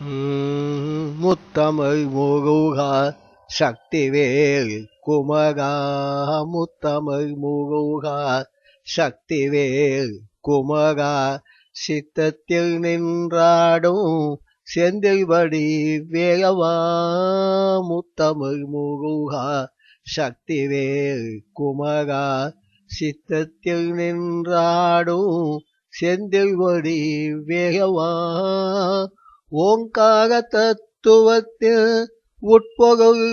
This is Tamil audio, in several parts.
ம், முத்தமிழ் முருகா சக்திவேல் குமகா முத்தமிழ் முருகா சக்திவேல் குமகா சித்தத்தில் நின்றாடும் செந்தில்படி வேகவா முத்தமிழ் முருகா சக்திவேல் குமகா சித்தத்தில் நின்றாடும் செந்தில்படி வேகவா ஓங்கார தத்துவத்தில் உட்பொருள்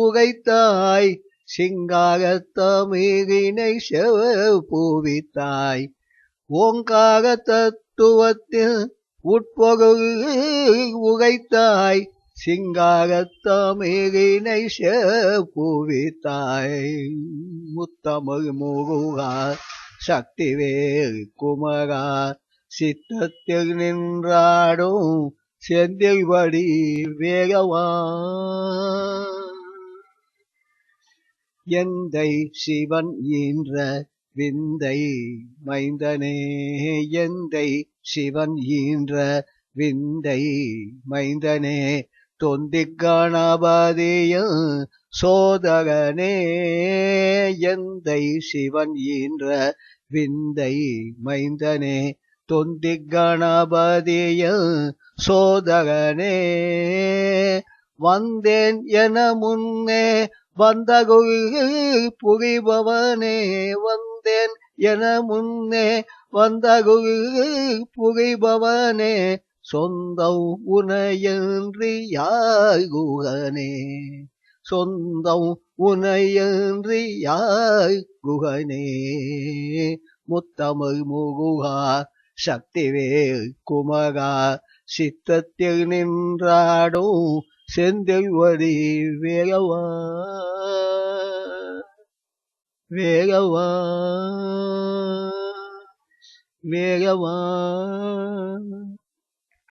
உரைத்தாய் சிங்கார தமிழினை செவப்பூவித்தாய் ஓங்கார தத்துவத்தில் உட்பொருள் உரைத்தாய் சிங்கார தமிழினை முத்தமிழ் முருகா சக்திவேல் குமரா சித்தத்தில் நின்றாடும் செந்தில்படி வேகவான் எந்தை சிவன் ஈன்ற விந்தை மைந்தனே எந்தை சிவன் ஈன்ற விந்தை மைந்தனே தொந்திக் சோதகனே எந்தை சிவன் ஈன்ற விந்தை மைந்தனே தொந்தி கணபதிய சோதகனே வந்தேன் என முன்னே வந்தகுள் புரிபவனே வந்தேன் என முன்னே வந்தகுள் புரிபவனே சொந்தம் உனையன்றி யாகுகனே சொந்தம் உனையன்றி யாய் குகனே முத்தமிழ் முகுகா சக்திவேல் குமகா சித்தத்தில் நின்றாடும் செந்தில்வடி வேகவா வேகவா வேகவா